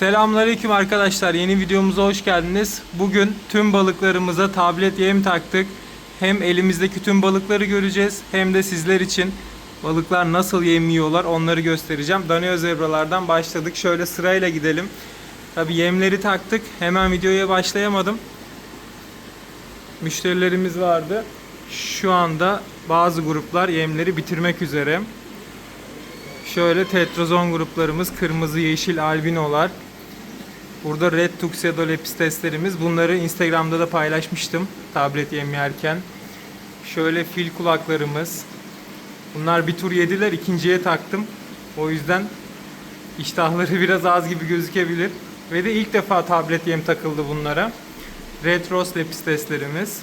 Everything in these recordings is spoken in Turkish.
Selamünaleyküm arkadaşlar. Yeni videomuza hoş geldiniz. Bugün tüm balıklarımıza tablet yem taktık. Hem elimizdeki tüm balıkları göreceğiz hem de sizler için balıklar nasıl yem yiyorlar onları göstereceğim. Danio zebralardan başladık. Şöyle sırayla gidelim. Tabi yemleri taktık. Hemen videoya başlayamadım. Müşterilerimiz vardı. Şu anda bazı gruplar yemleri bitirmek üzere. Şöyle tetrozon gruplarımız kırmızı, yeşil, albinolar. Burada red tuxedo lepisteslerimiz. Bunları Instagram'da da paylaşmıştım tablet yem yerken. Şöyle fil kulaklarımız. Bunlar bir tur yediler, ikinciye taktım. O yüzden iştahları biraz az gibi gözükebilir. Ve de ilk defa tablet yem takıldı bunlara. Red rose lepisteslerimiz.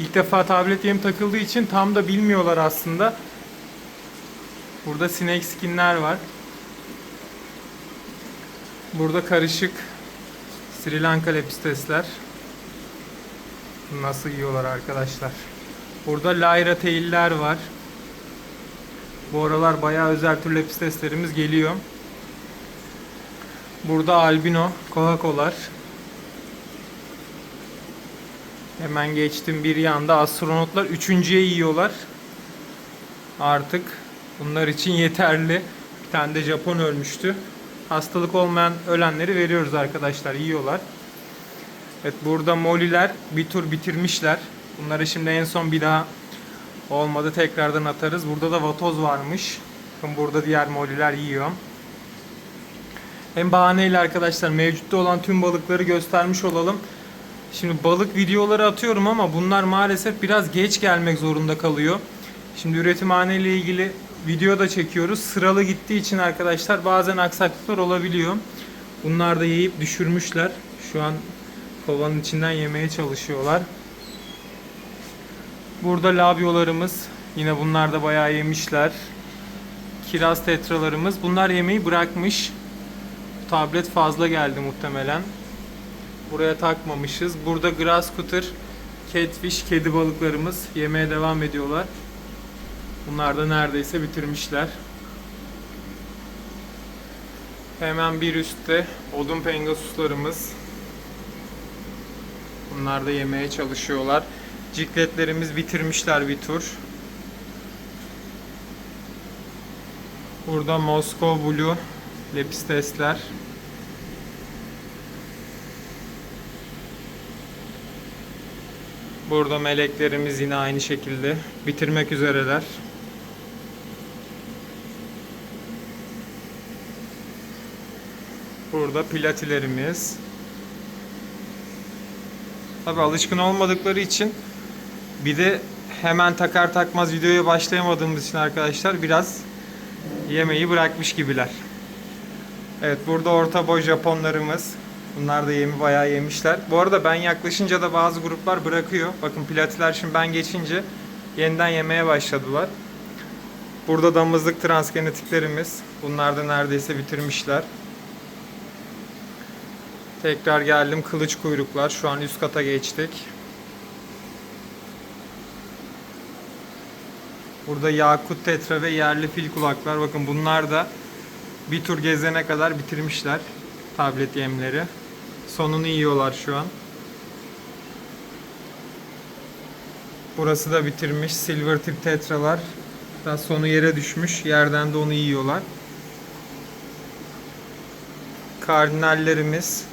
İlk defa tablet yem takıldığı için tam da bilmiyorlar aslında. Burada snake skinler var. Burada karışık Sri Lanka lepistesler. Nasıl yiyorlar arkadaşlar. Burada Lyra tail'ler var. Bu aralar bayağı özel tür lepisteslerimiz geliyor. Burada albino kohakolar. Hemen geçtim bir yanda astronotlar üçüncüye yiyorlar. Artık bunlar için yeterli. Bir tane de Japon ölmüştü. Hastalık olmayan ölenleri veriyoruz arkadaşlar. Yiyorlar. Evet burada moliler bir tur bitirmişler. Bunları şimdi en son bir daha olmadı tekrardan atarız. Burada da vatoz varmış. Bakın burada diğer moliler yiyor. Hem bahaneyle arkadaşlar mevcutta olan tüm balıkları göstermiş olalım. Şimdi balık videoları atıyorum ama bunlar maalesef biraz geç gelmek zorunda kalıyor. Şimdi üretimhane ile ilgili video da çekiyoruz. Sıralı gittiği için arkadaşlar bazen aksaklıklar olabiliyor. Bunlar da yiyip düşürmüşler. Şu an kovanın içinden yemeye çalışıyorlar. Burada labyolarımız. Yine bunlar da bayağı yemişler. Kiraz tetralarımız. Bunlar yemeği bırakmış. Tablet fazla geldi muhtemelen. Buraya takmamışız. Burada grass cutter, catfish, kedi balıklarımız yemeye devam ediyorlar. Bunlar da neredeyse bitirmişler. Hemen bir üstte odun pengasuslarımız. Bunlar da yemeye çalışıyorlar. Cikletlerimiz bitirmişler bir tur. Burada Moskov Blue lepistesler. Burada meleklerimiz yine aynı şekilde bitirmek üzereler. Burada platilerimiz. Tabi alışkın olmadıkları için bir de hemen takar takmaz videoya başlayamadığımız için arkadaşlar biraz yemeği bırakmış gibiler. Evet burada orta boy Japonlarımız. Bunlar da yemi bayağı yemişler. Bu arada ben yaklaşınca da bazı gruplar bırakıyor. Bakın platiler şimdi ben geçince yeniden yemeye başladılar. Burada damızlık transgenetiklerimiz. Bunlar da neredeyse bitirmişler. Tekrar geldim kılıç kuyruklar. Şu an üst kata geçtik. Burada yakut tetra ve yerli fil kulaklar. Bakın bunlar da bir tur gezene kadar bitirmişler tablet yemleri. Sonunu yiyorlar şu an. Burası da bitirmiş. Silver tip tetralar. Daha sonu yere düşmüş. Yerden de onu yiyorlar. Kardinallerimiz.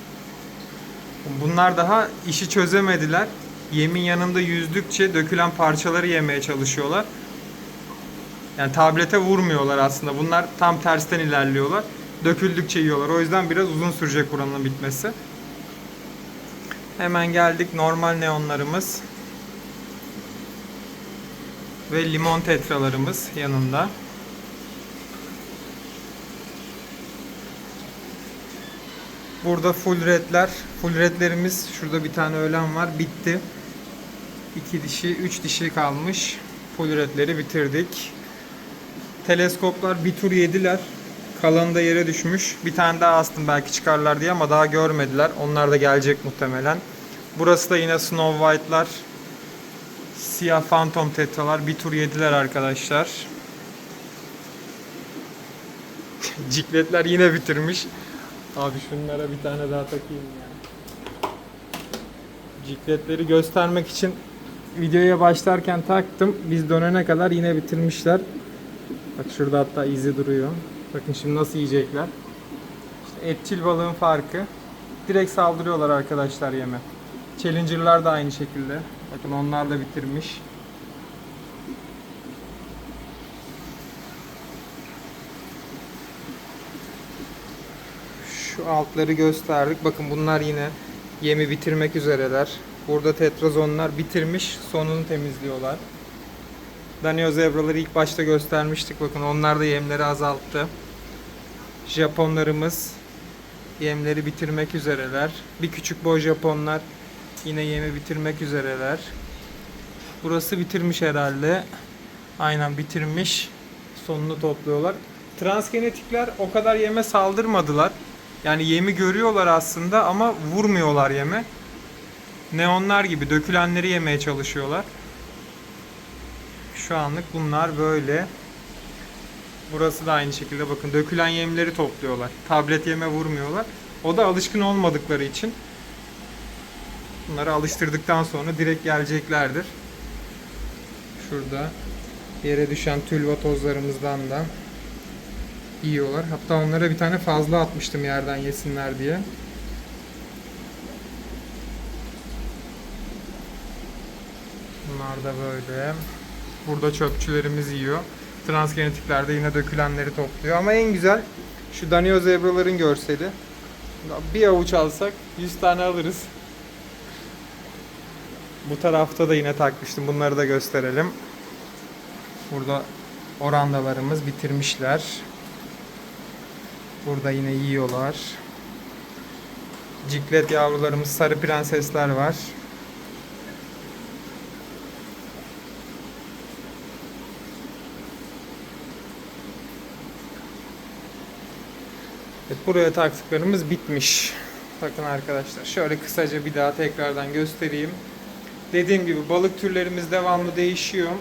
Bunlar daha işi çözemediler. Yemin yanında yüzdükçe dökülen parçaları yemeye çalışıyorlar. Yani tablete vurmuyorlar aslında. Bunlar tam tersten ilerliyorlar. Döküldükçe yiyorlar. O yüzden biraz uzun sürecek buranın bitmesi. Hemen geldik normal neonlarımız. Ve limon tetralarımız yanında. Burada full redler. Full redlerimiz şurada bir tane ölen var. Bitti. İki dişi, üç dişi kalmış. Full redleri bitirdik. Teleskoplar bir tur yediler. Kalanı da yere düşmüş. Bir tane daha astım belki çıkarlar diye ama daha görmediler. Onlar da gelecek muhtemelen. Burası da yine Snow White'lar. Siyah Phantom Tetralar. Bir tur yediler arkadaşlar. Cikletler yine bitirmiş. Abi şunlara bir tane daha takayım ya. Cikletleri göstermek için videoya başlarken taktım. Biz dönene kadar yine bitirmişler. Bak şurada hatta izi duruyor. Bakın şimdi nasıl yiyecekler. İşte etçil balığın farkı. Direkt saldırıyorlar arkadaşlar yeme. Challenger'lar da aynı şekilde. Bakın onlar da bitirmiş. Şu altları gösterdik. Bakın bunlar yine yemi bitirmek üzereler. Burada tetrazonlar bitirmiş. Sonunu temizliyorlar. Danio zebraları ilk başta göstermiştik. Bakın onlar da yemleri azalttı. Japonlarımız yemleri bitirmek üzereler. Bir küçük boy Japonlar yine yemi bitirmek üzereler. Burası bitirmiş herhalde. Aynen bitirmiş. Sonunu topluyorlar. Transgenetikler o kadar yeme saldırmadılar. Yani yemi görüyorlar aslında ama vurmuyorlar yeme. Neonlar gibi dökülenleri yemeye çalışıyorlar. Şu anlık bunlar böyle. Burası da aynı şekilde bakın dökülen yemleri topluyorlar. Tablet yeme vurmuyorlar. O da alışkın olmadıkları için. Bunları alıştırdıktan sonra direkt geleceklerdir. Şurada yere düşen tülva tozlarımızdan da yiyorlar. Hatta onlara bir tane fazla atmıştım yerden yesinler diye. Bunlar da böyle. Burada çöpçülerimiz yiyor. Transgenetikler de yine dökülenleri topluyor. Ama en güzel şu Danio zebraların görseli. Bir avuç alsak 100 tane alırız. Bu tarafta da yine takmıştım. Bunları da gösterelim. Burada orandalarımız bitirmişler. Burada yine yiyorlar. Ciklet yavrularımız, sarı prensesler var. Evet, buraya taktıklarımız bitmiş. Bakın arkadaşlar şöyle kısaca bir daha tekrardan göstereyim. Dediğim gibi balık türlerimiz devamlı değişiyor.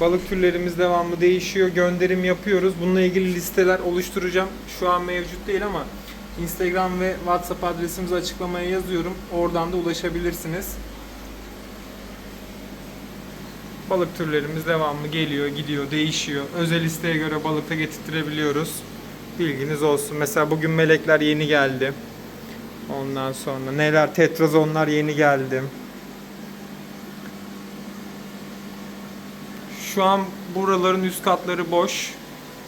Balık türlerimiz devamlı değişiyor. Gönderim yapıyoruz. Bununla ilgili listeler oluşturacağım. Şu an mevcut değil ama Instagram ve WhatsApp adresimizi açıklamaya yazıyorum. Oradan da ulaşabilirsiniz. Balık türlerimiz devamlı geliyor, gidiyor, değişiyor. Özel isteğe göre balıkta getirtirebiliyoruz. Bilginiz olsun. Mesela bugün melekler yeni geldi. Ondan sonra neler tetrazonlar yeni geldi. Şu an buraların üst katları boş.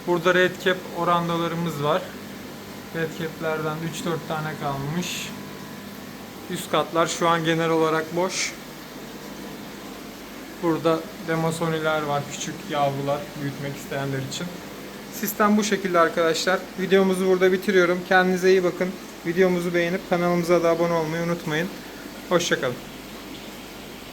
Burada red cap orandalarımız var. Red cap'lerden 3-4 tane kalmış. Üst katlar şu an genel olarak boş. Burada demasoniler var, küçük yavrular büyütmek isteyenler için. Sistem bu şekilde arkadaşlar. Videomuzu burada bitiriyorum. Kendinize iyi bakın. Videomuzu beğenip kanalımıza da abone olmayı unutmayın. Hoşçakalın.